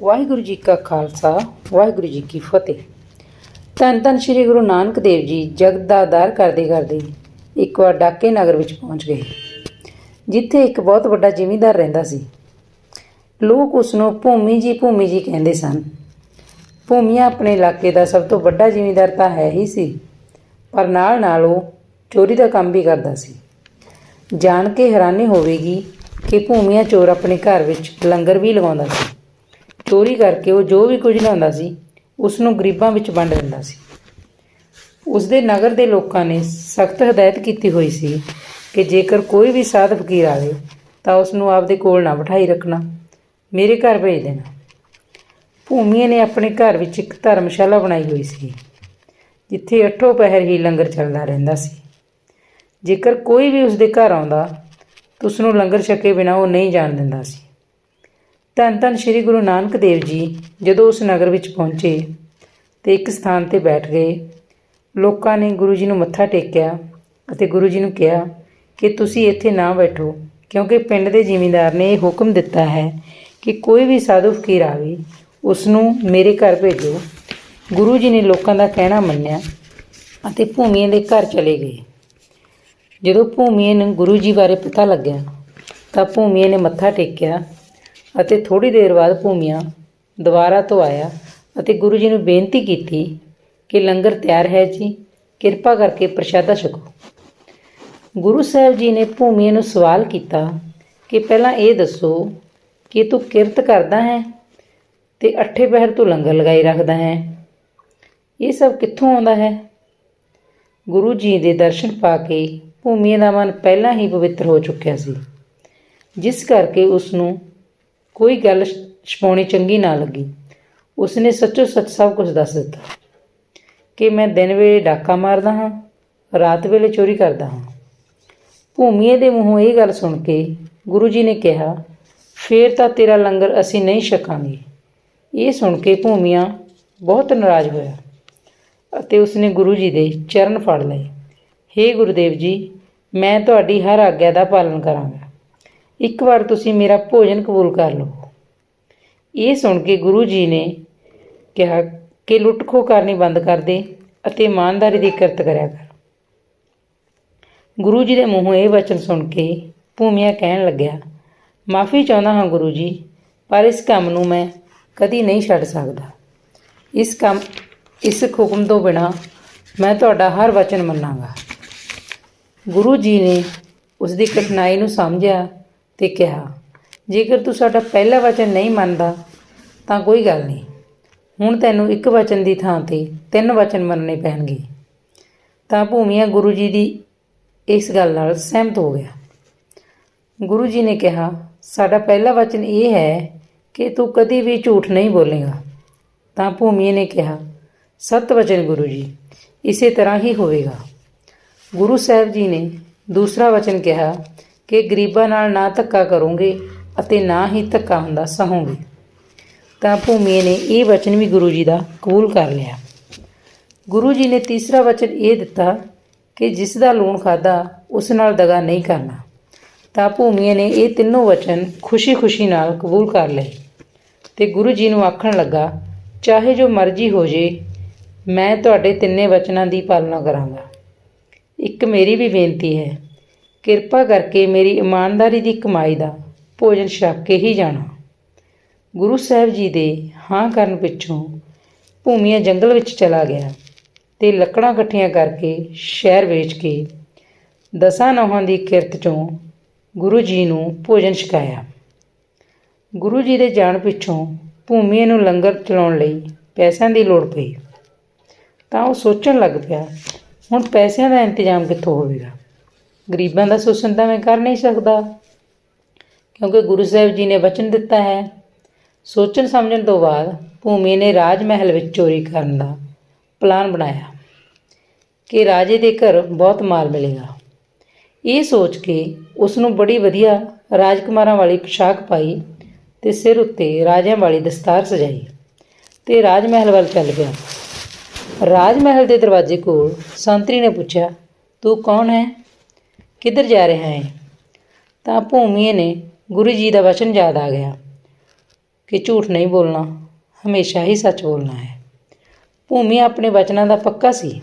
ਵਾਹਿਗੁਰੂ ਜੀ ਕਾ ਖਾਲਸਾ, ਵਾਹਿਗੁਰੂ ਜੀ ਕੀ ਫਤਿਹ। ਤਨ ਤਨ ਸ੍ਰੀ ਗੁਰੂ ਨਾਨਕ ਦੇਵ ਜੀ, ਜਗਤ ਦਾ ਆਧਾਰ ਕਰਦੇ ਕਰਦੇ ਇੱਕ ਵਾਰ ਡਾਕੇ ਨਗਰ ਵਿੱਚ ਪਹੁੰਚ ਗਏ, ਜਿੱਥੇ ਇੱਕ ਬਹੁਤ ਵੱਡਾ ਜ਼ਿਮੀਂਦਾਰ ਰਹਿੰਦਾ ਸੀ। ਲੋਕ ਉਸ ਨੂੰ ਭੂਮੀ ਜੀ ਭੂਮੀ ਜੀ ਕਹਿੰਦੇ ਸਨ। ਭੂਮੀਆ ਆਪਣੇ ਇਲਾਕੇ ਦਾ ਸਭ ਤੋਂ ਵੱਡਾ ਜ਼ਿਮੀਂਦਾਰ ਤਾਂ ਹੈ ਹੀ ਸੀ, ਪਰ ਨਾਲ ਨਾਲ ਉਹ ਚੋਰੀ ਦਾ ਕੰਮ ਵੀ ਕਰਦਾ ਸੀ। ਜਾਣ ਕੇ ਹੈਰਾਨੀ ਹੋਵੇਗੀ ਕਿ ਭੂਮੀਆ ਚੋਰ ਆਪਣੇ ਘਰ ਵਿੱਚ ਲੰਗਰ ਵੀ ਲਗਾਉਂਦਾ ਸੀ। ਚੋਰੀ ਕਰਕੇ ਉਹ ਜੋ ਵੀ ਕੁਝ ਲਿਆਉਂਦਾ ਸੀ ਉਸ ਨੂੰ ਗਰੀਬਾਂ ਵਿੱਚ ਵੰਡ ਦਿੰਦਾ ਸੀ। ਉਸ ਦੇ ਨਗਰ ਦੇ ਲੋਕਾਂ ਨੇ ਸਖਤ ਹਦਾਇਤ ਕੀਤੀ ਹੋਈ ਸੀ ਕਿ ਜੇਕਰ ਕੋਈ ਵੀ ਸਾਧ ਫਕੀਰ ਆਵੇ, ਤਾਂ ਉਸ ਨੂੰ ਆਪਦੇ ਕੋਲ ਨਾ ਬਿਠਾਈ ਰੱਖਣਾ, ਮੇਰੇ ਘਰ ਭੇਜ ਦੇਣਾ। ਭੂਮੀਏ ਨੇ ਆਪਣੇ ਘਰ ਵਿੱਚ ਇੱਕ ਧਰਮਸ਼ਾਲਾ ਬਣਾਈ ਹੋਈ ਸੀ, ਜਿੱਥੇ ਅੱਠੋਂ ਪਹਿਰ ਹੀ ਲੰਗਰ ਚੱਲਦਾ ਰਹਿੰਦਾ ਸੀ। ਜੇਕਰ ਕੋਈ ਵੀ ਉਸ ਦੇ ਘਰ ਆਉਂਦਾ, ਤਾਂ ਉਸ ਨੂੰ ਲੰਗਰ ਛਕੇ ਬਿਨਾਂ ਉਹ ਨਹੀਂ ਜਾਣ ਦਿੰਦਾ ਸੀ। ਧੰਨ ਧੰਨ ਸ੍ਰੀ ਗੁਰੂ ਨਾਨਕ ਦੇਵ ਜੀ ਜਦੋਂ ਉਸ ਨਗਰ ਵਿੱਚ ਪਹੁੰਚੇ ਤੇ ਇੱਕ ਸਥਾਨ ਤੇ ਬੈਠ ਗਏ। ਲੋਕਾਂ ਨੇ ਗੁਰੂ ਜੀ ਨੂੰ ਮੱਥਾ ਟੇਕਿਆ ਅਤੇ ਗੁਰੂ ਜੀ ਨੂੰ ਕਿਹਾ ਕਿ ਤੁਸੀਂ ਇੱਥੇ ਨਾ ਬੈਠੋ, ਕਿਉਂਕਿ ਪਿੰਡ ਦੇ ਜ਼ਿਮੀਂਦਾਰ ਨੇ ਇਹ ਹੁਕਮ ਦਿੱਤਾ ਹੈ ਕਿ ਕੋਈ ਵੀ ਸਾਧੂ ਫਕੀਰ ਆਵੇ, ਉਸ ਨੂੰ ਮੇਰੇ ਘਰ ਭੇਜੋ। ਗੁਰੂ ਜੀ ਨੇ ਲੋਕਾਂ ਦਾ ਕਹਿਣਾ ਮੰਨਿਆ ਅਤੇ ਭੂਮੀਏ ਦੇ ਘਰ ਚਲੇ ਗਏ। ਜਦੋਂ ਭੂਮੀਏ ਨੂੰ ਗੁਰੂ ਜੀ ਬਾਰੇ ਪਤਾ ਲੱਗਿਆ ਤਾਂ ਭੂਮੀਏ ਨੇ ਮੱਥਾ ਟੇਕਿਆ ਅਤੇ ਥੋੜੀ ਦੇਰ ਬਾਅਦ ਭੂਮੀਆ ਦੁਬਾਰਾ ਤੋਂ ਆਇਆ ਅਤੇ ਗੁਰੂ ਜੀ ਨੂੰ ਬੇਨਤੀ ਕੀਤੀ ਕਿ ਲੰਗਰ ਤਿਆਰ ਹੈ ਜੀ, ਕਿਰਪਾ ਕਰਕੇ ਪ੍ਰਸ਼ਾਦਾ ਛਕੋ। ਗੁਰੂ ਸਾਹਿਬ ਜੀ ਨੇ ਭੂਮੀਏ ਨੂੰ ਸਵਾਲ ਕੀਤਾ ਕਿ ਪਹਿਲਾਂ ਇਹ ਦੱਸੋ ਕਿ ਤੂੰ ਕਿਰਤ ਕਰਦਾ ਹੈ ਤੇ ਅੱਠੇ ਪਹਿਰ ਤੂੰ ਲੰਗਰ ਲਗਾਈ ਰੱਖਦਾ ਹੈ। ਇਹ ਸਭ ਕਿੱਥੋਂ ਆਉਂਦਾ ਹੈ? ਗੁਰੂ ਜੀ ਦੇ ਦਰਸ਼ਨ ਪਾ ਕੇ ਭੂਮੀ ਦਾ ਮਨ ਪਹਿਲਾਂ ਹੀ ਪਵਿੱਤਰ ਹੋ ਚੁੱਕਿਆ ਸੀ, ਜਿਸ ਕਰਕੇ ਉਸ ਨੂੰ ਕੋਈ ਗੱਲ ਛਪਾਉਣੀ ਚੰਗੀ ਨਾ ਲੱਗੀ। ਉਸਨੇ ਸੱਚੋ ਸੱਚ ਸਭ ਕੁਝ ਦੱਸ ਦਿੱਤਾ ਕਿ ਮੈਂ ਦਿਨ ਵੇਲੇ ਡਾਕਾ ਮਾਰਦਾ ਹਾਂ, ਰਾਤ ਵੇਲੇ ਚੋਰੀ ਕਰਦਾ ਹਾਂ। ਭੂਮੀਏ ਦੇ ਮੂੰਹੋਂ ਇਹ ਗੱਲ ਸੁਣ ਕੇ ਗੁਰੂ ਜੀ ਨੇ ਕਿਹਾ, ਫੇਰ ਤਾਂ ਤੇਰਾ ਲੰਗਰ ਅਸੀਂ ਨਹੀਂ ਛਕਾਂਗੇ। ਇਹ ਸੁਣ ਕੇ ਭੂਮੀਆ ਬਹੁਤ ਨਾਰਾਜ਼ ਹੋਇਆ ਅਤੇ ਉਸਨੇ ਗੁਰੂ ਜੀ ਦੇ ਚਰਨ ਫੜ ਲਏ। ਹੇ ਗੁਰਦੇਵ ਜੀ, ਮੈਂ ਤੁਹਾਡੀ ਹਰ ਆਗਿਆ ਦਾ ਪਾਲਨ ਕਰਾਂਗਾ। ਇੱਕ ਵਾਰ ਤੁਸੀਂ ਮੇਰਾ ਭੋਜਨ ਕਬੂਲ ਕਰ ਲਓ। ਇਹ ਸੁਣ ਕੇ ਗੁਰੂ ਜੀ ਨੇ ਕਿਹਾ ਕਿ ਲੁੱਟ ਖੋਹ ਕਰਨੀ ਬੰਦ ਕਰ ਦੇ ਅਤੇ ਇਮਾਨਦਾਰੀ ਦੀ ਕਿਰਤ ਕਰਿਆ ਕਰ। ਗੁਰੂ ਜੀ ਦੇ ਮੂੰਹੋਂ ਇਹ ਵਚਨ ਸੁਣ ਕੇ ਭੂਮੀਆ ਕਹਿਣ ਲੱਗਿਆ, ਮਾਫੀ ਚਾਹੁੰਦਾ ਹਾਂ ਗੁਰੂ ਜੀ, ਪਰ ਇਸ ਕੰਮ ਨੂੰ ਮੈਂ ਕਦੀ ਨਹੀਂ ਛੱਡ ਸਕਦਾ। ਇਸ ਕੰਮ, ਇਸ ਹੁਕਮ ਤੋਂ ਬਿਨਾ ਮੈਂ ਤੁਹਾਡਾ ਹਰ ਵਚਨ ਮੰਨਾਂਗਾ। ਗੁਰੂ ਜੀ ਨੇ ਉਸ ਦੀ ਕਠਿਨਾਈ ਨੂੰ ਸਮਝਿਆ ਤੇ ਕਿਹਾ, ਜੇਕਰ ਤੂੰ ਸਾਡਾ ਪਹਿਲਾ ਵਚਨ ਨਹੀਂ ਮੰਨਦਾ, ਤਾਂ ਕੋਈ ਗੱਲ ਨਹੀਂ। ਹੁਣ ਤੈਨੂੰ ਇੱਕ ਵਚਨ ਦੀ ਥਾਂ ਤੇ ਤਿੰਨ ਵਚਨ ਮੰਨਣੇ ਪੈਣਗੇ। ਤਾਂ ਭੂਮੀਆ ਗੁਰੂ ਜੀ ਦੀ ਇਸ ਗੱਲ ਨਾਲ ਸਹਿਮਤ ਹੋ ਗਿਆ। ਗੁਰੂ ਜੀ ਨੇ ਕਿਹਾ, ਸਾਡਾ ਪਹਿਲਾ ਵਚਨ ਇਹ ਹੈ ਕਿ ਤੂੰ ਕਦੀ ਵੀ ਝੂਠ ਨਹੀਂ ਬੋਲੇਗਾ। ਤਾਂ ਭੂਮੀ ਨੇ ਕਿਹਾ, ਸਤ ਵਚਨ ਗੁਰੂ ਜੀ, ਇਸੇ ਤਰ੍ਹਾਂ ਹੀ ਹੋਵੇਗਾ। ਗੁਰੂ ਸਾਹਿਬ ਜੀ ਨੇ ਦੂਸਰਾ ਵਚਨ ਕਿਹਾ ਕਿ ਗਰੀਬਾਂ ਨਾਲ ਨਾ ਧੱਕਾ ਕਰੋਗੇ ਅਤੇ ਨਾ ਹੀ ਧੱਕਾ ਹੁੰਦਾ ਸਹੋਗੇ। ਤਾਂ ਭੂਮੀ ਨੇ ਇਹ ਵਚਨ ਵੀ ਗੁਰੂ ਜੀ ਦਾ ਕਬੂਲ ਕਰ ਲਿਆ। ਗੁਰੂ ਜੀ ਨੇ ਤੀਸਰਾ ਵਚਨ ਇਹ ਦਿੱਤਾ ਕਿ ਜਿਸ ਦਾ ਲੂਣ ਖਾਦਾ ਉਸ ਨਾਲ ਦਗਾ ਨਹੀਂ ਕਰਨਾ। ਤਾਂ ਭੂਮੀਏ ਨੇ ਇਹ ਤਿੰਨੋਂ ਵਚਨ ਖੁਸ਼ੀ-ਖੁਸ਼ੀ ਨਾਲ ਕਬੂਲ ਕਰ ਲਏ ਤੇ ਗੁਰੂ ਜੀ ਨੂੰ ਆਖਣ ਲੱਗਾ, ਚਾਹੇ ਜੋ ਮਰਜ਼ੀ ਹੋ ਜੇ, ਮੈਂ ਤੁਹਾਡੇ ਤਿੰਨੇ ਵਚਨਾਂ ਦੀ ਪਾਲਣਾ ਕਰਾਂਗਾ। ਇੱਕ ਮੇਰੀ ਵੀ ਬੇਨਤੀ ਹੈ ਕਿਰਪਾ ਕਰਕੇ ਮੇਰੀ ਇਮਾਨਦਾਰੀ ਦੀ ਕਮਾਈ ਦਾ ਭੋਜਨ ਛਕ ਕੇ ਹੀ ਜਾਣਾ। ਗੁਰੂ ਸਾਹਿਬ ਜੀ ਦੇ ਹਾਂ ਕਰਨ ਪਿੱਛੋਂ ਭੂਮੀਆਂ ਜੰਗਲ ਵਿੱਚ ਚਲਾ ਗਿਆ ਤੇ ਲੱਕੜਾਂ ਇਕੱਠੀਆਂ ਕਰਕੇ ਸ਼ਹਿਰ ਵੇਚ ਕੇ ਦਸਾਂ ਨੌਹਾਂ ਦੀ ਕਿਰਤ ਚੋਂ ਗੁਰੂ ਜੀ ਨੂੰ ਭੋਜਨ ਛਕਾਇਆ। ਗੁਰੂ ਜੀ ਦੇ ਜਾਣ ਪਿੱਛੋਂ ਭੂਮੀ ਨੂੰ ਲੰਗਰ ਚਲਾਉਣ ਲਈ ਪੈਸਿਆਂ ਦੀ ਲੋੜ ਪਈ। ਤਾਂ ਉਹ ਸੋਚਣ ਲੱਗ ਪਿਆ, ਹੁਣ ਪੈਸਿਆਂ ਦਾ ਇੰਤਜ਼ਾਮ ਕਿੱਥੋਂ ਹੋਵੇਗਾ? ਗਰੀਬਾਂ ਦਾ ਸ਼ੋਸ਼ਣ ਤਾਂ ਮੈਂ ਕਰ ਨਹੀਂ ਸਕਦਾ। ਕਿਉਂਕਿ ਗੁਰੂ ਸਾਹਿਬ ਜੀ ਨੇ ਵਚਨ ਦਿੱਤਾ ਹੈ, ਸੋਚਣ ਸਮਝਣ ਤੋਂ ਬਾਅਦ ਭੂਮੀ ਨੇ ਰਾਜ ਮਹਿਲ ਵਿੱਚ ਚੋਰੀ ਕਰਨ ਦਾ ਪਲਾਨ ਬਣਾਇਆ ਕਿ ਰਾਜੇ ਦੇ ਘਰ ਬਹੁਤ ਮਾਲ ਮਿਲੇਗਾ। ਇਹ ਸੋਚ ਕੇ ਉਸ ਨੂੰ ਬੜੀ ਵਧੀਆ ਰਾਜਕੁਮਾਰਾਂ ਵਾਲੀ ਪੋਸ਼ਾਕ ਪਾਈ ਤੇ ਸਿਰ ਉੱਤੇ ਰਾਜਿਆਂ ਵਾਲੀ ਦਸਤਾਰ ਸਜਾਈ ਤੇ ਰਾਜ ਮਹਿਲ ਵੱਲ ਚੱਲ ਗਿਆ ਰਾਜ ਮਹਿਲ ਦੇ ਦਰਵਾਜ਼ੇ ਕੋਲ ਸੰਤਰੀ ਨੇ ਪੁੱਛਿਆ, ਤੂੰ ਕੌਣ ਹੈ? ਕਿੱਧਰ ਜਾ ਰਿਹਾ ਹੈ? ਤਾਂ ਭੂਮੀਏ ਨੇ ਗੁਰੂ ਜੀ ਦਾ ਵਚਨ ਯਾਦ ਆ ਗਿਆ ਕਿ ਝੂਠ ਨਹੀਂ ਬੋਲਣਾ, ਹਮੇਸ਼ਾ ਹੀ ਸੱਚ ਬੋਲਣਾ ਹੈ। ਭੂਮੀ ਆਪਣੇ ਵਚਨਾਂ ਦਾ ਪੱਕਾ ਸੀ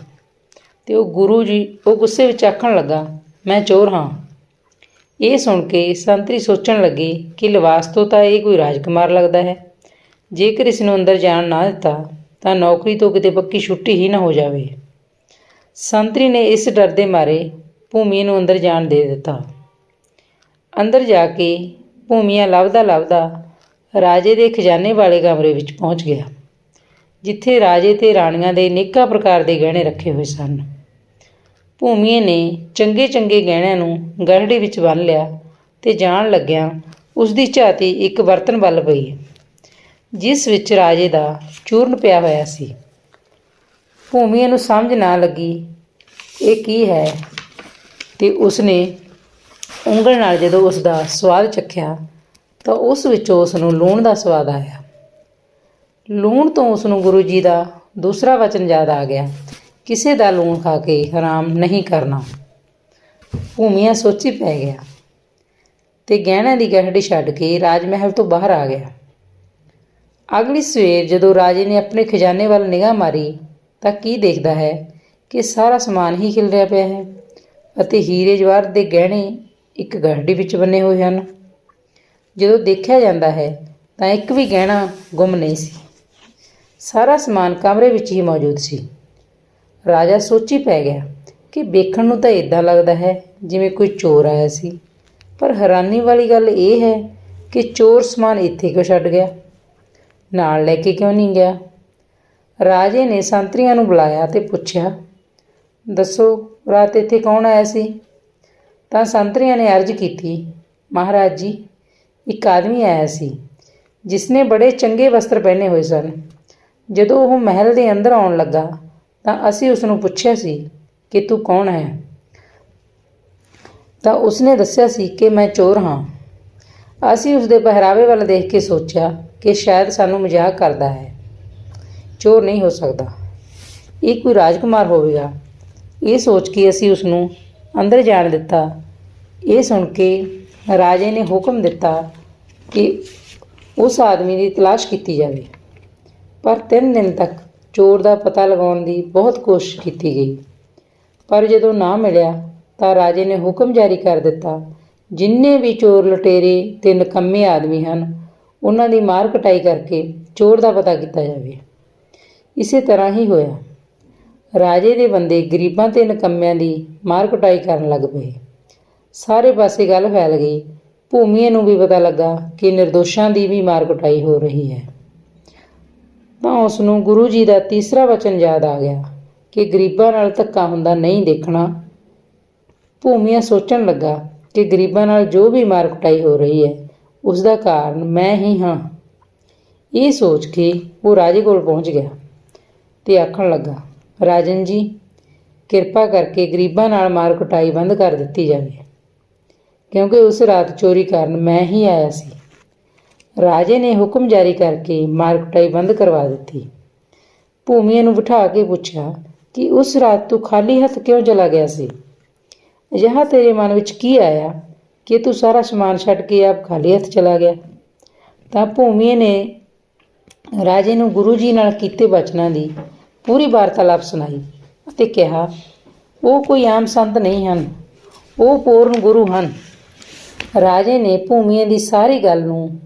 ਤੇ ਉਹ ਗੁਰੂ ਜੀ, ਉਹ ਗੁੱਸੇ ਵਿੱਚ ਆਖਣ ਲੱਗਾ, ਮੈਂ ਚੋਰ ਹਾਂ। ਇਹ ਸੁਣ ਕੇ ਸੰਤਰੀ ਸੋਚਣ ਲੱਗੇ ਕਿ ਲਿਵਾਸ ਤੋਂ ਤਾਂ ਇਹ ਕੋਈ ਰਾਜਕੁਮਾਰ ਲੱਗਦਾ ਹੈ। ਜੇਕਰ ਇਸ ਨੂੰ ਅੰਦਰ ਜਾਣ ਨਾ ਦਿੱਤਾ, ਤਾਂ ਨੌਕਰੀ ਤੋਂ ਕਿਤੇ ਪੱਕੀ ਛੁੱਟੀ ਹੀ ਨਾ ਹੋ ਜਾਵੇ। ਸੰਤਰੀ ਨੇ ਇਸ ਡਰ ਦੇ ਮਾਰੇ ਭੂਮੀ ਨੂੰ ਅੰਦਰ ਜਾਣ ਦੇ ਦਿੱਤਾ। ਅੰਦਰ ਜਾ ਕੇ ਭੂਮੀਆਂ ਲੱਭਦਾ ਲੱਭਦਾ ਰਾਜੇ ਦੇ ਖਜ਼ਾਨੇ ਵਾਲੇ ਕਮਰੇ ਵਿੱਚ ਪਹੁੰਚ ਗਿਆ, ਜਿੱਥੇ ਰਾਜੇ ਤੇ ਰਾਣੀਆਂ ਦੇ ਅਨੇਕਾਂ ਪ੍ਰਕਾਰ ਦੇ ਗਹਿਣੇ ਰੱਖੇ ਹੋਏ ਸਨ। ਭੂਮੀਏ ਨੇ ਚੰਗੇ ਚੰਗੇ ਗਹਿਣਿਆਂ ਨੂੰ ਗਰੜੀ ਵਿੱਚ ਬੰਨ੍ਹ ਲਿਆ ਤੇ ਜਾਣ ਲੱਗਿਆ ਉਸ ਦੀ ਝਾਤੀ ਇੱਕ ਬਰਤਨ ਵੱਲ ਪਈ, ਜਿਸ ਵਿੱਚ ਰਾਜੇ ਦਾ ਚੂਰਨ ਪਿਆ ਹੋਇਆ ਸੀ। ਭੂਮੀਏ ਨੂੰ ਸਮਝ ਨਾ ਲੱਗੀ, ਇਹ ਕੀ ਹੈ? ਤੇ ਉਸਨੇ ਉਂਗਲ ਨਾਲ ਜਦੋਂ ਉਸ ਦਾ ਸਵਾਦ ਚੱਖਿਆ ਤਾਂ ਉਸ ਵਿੱਚੋਂ ਉਸ ਨੂੰ ਲੂਣ ਦਾ ਸਵਾਦ ਆਇਆ। ਲੂਣ ਤੋਂ ਉਸ ਨੂੰ ਗੁਰੂ ਜੀ ਦਾ ਦੂਸਰਾ ਵਚਨ ਯਾਦ ਆ ਗਿਆ, ਕਿਸੇ ਦਾ ਲੂਣ ਖਾ ਕੇ ਹਰਾਮ ਨਹੀਂ ਕਰਨਾ। ਭੂਮੀਆਂ ਸੋਚੀ ਪੈ ਗਿਆ ਤੇ ਗਹਿਣਿਆਂ ਦੀ ਗਹਿੜੀ ਛੱਡ ਕੇ ਰਾਜ ਮਹਿਲ ਤੋਂ ਬਾਹਰ ਆ ਗਿਆ। ਅਗਲੀ ਸਵੇਰ ਜਦੋਂ ਰਾਜੇ ਨੇ ਆਪਣੇ ਖਜ਼ਾਨੇ ਵੱਲ ਨਿਗਾਹ ਮਾਰੀ, ਤਾਂ ਕੀ ਦੇਖਦਾ ਹੈ ਕਿ ਸਾਰਾ ਸਮਾਨ ਹੀ ਖਿਲ ਰਿਹਾ ਪਿਆ ਹੈ? ਅਤੇ ਹੀਰੇ ਜਵਾਹਰ ਦੇ ਗਹਿਣੇ ਇੱਕ ਗਹਿੜੀ ਵਿੱਚ ਬੰਨੇ ਹੋਏ ਹਨ। ਜਦੋਂ ਦੇਖਿਆ ਜਾਂਦਾ ਹੈ, ਤਾਂ ਇੱਕ ਵੀ ਗਹਿਣਾ ਗੁੰਮ ਨਹੀਂ ਸੀ। ਸਾਰਾ ਸਮਾਨ ਕਮਰੇ ਵਿੱਚ ਹੀ ਮੌਜੂਦ ਸੀ। ਰਾਜਾ ਸੋਚੀ ਪੈ ਗਿਆ ਕਿ ਵੇਖਣ ਨੂੰ ਤਾਂ ਇਦਾਂ ਲੱਗਦਾ ਹੈ ਜਿਵੇਂ ਕੋਈ ਚੋਰ ਆਇਆ ਸੀ। ਪਰ ਹੈਰਾਨੀ ਵਾਲੀ ਗੱਲ ਇਹ ਹੈ ਕਿ ਚੋਰ ਸਮਾਨ ਇੱਥੇ ਕਿਉਂ ਛੱਡ ਗਿਆ? ਨਾਲ ਲੈ ਕੇ ਕਿਉਂ ਨਹੀਂ ਗਿਆ? ਰਾਜੇ ਨੇ ਸੰਤਰੀਆਂ ਨੂੰ ਬੁਲਾਇਆ ਤੇ ਪੁੱਛਿਆ ਦੱਸੋ, ਰਾਤ ਇੱਥੇ ਕੌਣ ਆਇਆ ਸੀ? ਤਾਂ ਸੰਤਰੀਆਂ ਨੇ ਅਰਜ਼ ਕੀਤੀ, ਮਹਾਰਾਜ ਜੀ, ਇੱਕ ਆਦਮੀ ਆਇਆ ਸੀ, ਜਿਸਨੇ ਬੜੇ ਚੰਗੇ ਵਸਤਰ ਪਹਿਨੇ ਹੋਏ ਸਨ। ਜਦੋਂ ਉਹ ਮਹਿਲ ਦੇ ਅੰਦਰ ਆਉਣ ਲੱਗਾ, ਤਾਂ ਅਸੀਂ ਉਸ ਨੂੰ ਪੁੱਛਿਆ ਸੀ ਕਿ ਤੂੰ ਕੌਣ ਹੈ? ਤਾਂ ਉਸਨੇ ਦੱਸਿਆ ਸੀ ਕਿ ਮੈਂ ਚੋਰ ਹਾਂ। ਅਸੀਂ ਉਸ ਦੇ ਪਹਿਰਾਵੇ ਵੱਲ ਦੇਖ ਕੇ ਸੋਚਿਆ ਕਿ ਸ਼ਾਇਦ ਸਾਨੂੰ ਮਜ਼ਾਕ ਕਰਦਾ ਹੈ। ਚੋਰ ਨਹੀਂ ਹੋ ਸਕਦਾ। ਇਹ ਕੋਈ ਰਾਜਕੁਮਾਰ ਹੋਵੇਗਾ। ਇਹ ਸੋਚ ਕੇ ਅਸੀਂ ਉਸ ਨੂੰ ਅੰਦਰ ਜਾਣ ਦਿੱਤਾ। ਇਹ ਸੁਣ ਕੇ ਰਾਜੇ ਨੇ ਹੁਕਮ ਦਿੱਤਾ ਕਿ ਉਸ ਆਦਮੀ ਦੀ ਤਲਾਸ਼ ਕੀਤੀ ਜਾਵੇ। ਪਰ ਤਿੰਨ ਦਿਨ ਤੱਕ ਚੋਰ ਦਾ ਪਤਾ ਲਗਾਉਣ ਦੀ ਬਹੁਤ ਕੋਸ਼ਿਸ਼ ਕੀਤੀ ਗਈ। ਪਰ ਜਦੋਂ ਨਾ ਮਿਲਿਆ ਤਾਂ ਰਾਜੇ ਨੇ ਹੁਕਮ ਜਾਰੀ ਕਰ ਦਿੱਤਾ। ਜਿੰਨੇ ਵੀ ਚੋਰ ਲੁਟੇਰੇ ਤੇ ਨਕੰਮੇ ਆਦਮੀ ਹਨ, ਉਹਨਾਂ ਦੀ ਮਾਰ ਕਟਾਈ ਕਰਕੇ ਚੋਰ ਦਾ ਪਤਾ ਕੀਤਾ ਜਾਵੇ। ਇਸੇ ਤਰ੍ਹਾਂ ਹੀ ਹੋਇਆ। ਰਾਜੇ ਦੇ ਬੰਦੇ ਗਰੀਬਾਂ ਤੇ ਨਕੰਮਿਆਂ ਦੀ ਮਾਰ ਕੁਟਾਈ ਕਰਨ ਲੱਗ ਪਏ। ਸਾਰੇ ਪਾਸੇ ਗੱਲ ਫੈਲ ਗਈ। ਭੂਮੀਏ ਨੂੰ ਵੀ ਪਤਾ ਲੱਗਾ ਕਿ નિર્ਦੋਸ਼ਾਂ ਦੀ ਵੀ ਮਾਰ ਕੁਟਾਈ ਹੋ ਰਹੀ ਹੈ। ਤਾਂ ਉਸ ਨੂੰ ਗੁਰੂ ਜੀ ਦਾ ਤੀਸਰਾ ਵਚਨ ਯਾਦ ਆ ਗਿਆ ਕਿ ਗਰੀਬਾਂ ਨਾਲ ਧੱਕਾ ਹੁੰਦਾ ਨਹੀਂ ਦੇਖਣਾ। ਭੂਮੀਆ ਸੋਚਣ ਲੱਗਾ ਕਿ ਗਰੀਬਾਂ ਨਾਲ ਜੋ ਵੀ ਮਾਰ ਕੁਟਾਈ ਹੋ ਰਹੀ ਹੈ ਉਸ ਦਾ ਕਾਰਨ ਮੈਂ ਹੀ ਹਾਂ। ਇਹ ਸੋਚ ਕੇ ਉਹ ਰਾਜੇ ਕੋਲ ਪਹੁੰਚ ਗਿਆ ਤੇ ਆਖਣ ਲੱਗਾ ਰਾਜਨ ਜੀ, ਕਿਰਪਾ ਕਰਕੇ ਗਰੀਬਾਂ ਨਾਲ ਮਾਰ ਕੁਟਾਈ ਬੰਦ ਕਰ ਦਿੱਤੀ ਜਾਵੇ। ਕਿਉਂਕਿ ਉਸ ਰਾਤ ਚੋਰੀ ਕਾਰਨ ਮੈਂ ਹੀ ਆਇਆ ਸੀ। ਰਾਜੇ ਨੇ ਹੁਕਮ ਜਾਰੀ ਕਰਕੇ ਮਾਰ ਕੁਟਾਈ ਬੰਦ ਕਰਵਾ ਦਿੱਤੀ। ਭੂਮੀਏ ਨੂੰ ਬਿਠਾ ਕੇ ਪੁੱਛਿਆ ਕਿ ਉਸ ਰਾਤ ਤੂੰ ਖਾਲੀ ਹੱਥ ਕਿਉਂ ਚਲਾ ਗਿਆ ਸੀ? ਅਜਿਹਾ ਤੇਰੇ ਮਨ ਵਿੱਚ ਕੀ ਆਇਆ ਕਿ ਤੂੰ ਸਾਰਾ ਸਮਾਨ ਛੱਡ ਕੇ ਆਪ ਖਾਲੀ ਹੱਥ ਚਲਾ ਗਿਆ? ਤਾਂ ਭੂਮੀਏ ਨੇ ਰਾਜੇ ਨੂੰ ਗੁਰੂ ਜੀ ਨਾਲ ਕੀਤੇ ਬਚਨਾਂ ਦੀ ਪੂਰੀ ਵਾਰਤਾਲਾਪ ਸੁਣਾਈ ਅਤੇ ਕਿਹਾ, ਉਹ ਕੋਈ ਆਮ ਸੰਤ ਨਹੀਂ ਹਨ, ਉਹ ਪੂਰਨ ਗੁਰੂ ਹਨ। ਰਾਜੇ ਨੇ ਭੂਮੀਆਂ ਦੀ ਸਾਰੀ ਗੱਲ ਨੂੰ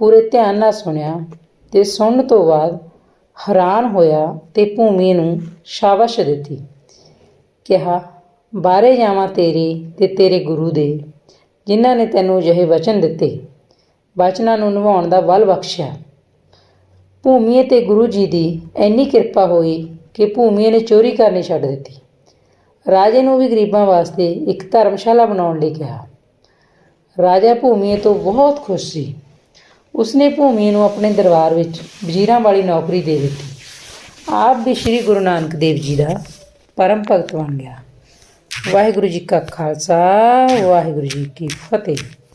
ਪੂਰੇ ਧਿਆਨ ਨਾਲ ਸੁਣਿਆ ਤੇ ਸੁਣਨ ਤੋਂ ਬਾਅਦ ਹੈਰਾਨ ਹੋਇਆ ਤੇ ਭੂਮੀ ਨੂੰ ਸ਼ਾਬਾਸ਼ ਦਿੱਤੀ। ਕਿਹਾ ਬਾਰੇ ਜਾਵਾਂ ਤੇਰੇ ਤੇ ਤੇਰੇ ਗੁਰੂ ਦੇ, ਜਿਨ੍ਹਾਂ ਨੇ ਤੈਨੂੰ ਅਜਿਹੇ ਵਚਨ ਦਿੱਤੇ। ਵਚਨਾਂ ਨੂੰ ਨਿਭਾਉਣ ਦਾ ਬਲ ਬਖਸ਼ਿਆ। ਭੂਮੀਏ ਤੇ ਗੁਰੂ ਜੀ ਦੀ ਇੰਨੀ ਕਿਰਪਾ ਹੋਈ ਕਿ ਭੂਮੀਏ ਨੇ ਚੋਰੀ ਕਰਨੀ ਛੱਡ ਦਿੱਤੀ। ਰਾਜੇ ਨੂੰ ਵੀ ਗਰੀਬਾਂ ਵਾਸਤੇ ਇੱਕ ਧਰਮਸ਼ਾਲਾ ਬਣਾਉਣ ਲਈ ਕਿਹਾ। ਰਾਜਾ ਭੂਮੀਏ ਤੋਂ ਬਹੁਤ ਖੁਸ਼ ਸੀ। ਉਸਨੇ ਭੂਮੀ ਨੂੰ ਆਪਣੇ ਦਰਬਾਰ ਵਿੱਚ ਵਜ਼ੀਰਾਂ ਵਾਲੀ ਨੌਕਰੀ ਦੇ ਦਿੱਤੀ। ਆਪ ਵੀ ਸ੍ਰੀ ਗੁਰੂ ਨਾਨਕ ਦੇਵ ਜੀ ਦਾ ਪਰਮ ਭਗਤ ਬਣ ਗਿਆ। ਵਾਹਿਗੁਰੂ ਜੀ ਕਾ ਖਾਲਸਾ, ਵਾਹਿਗੁਰੂ ਜੀ ਕੀ ਫਤਿਹ।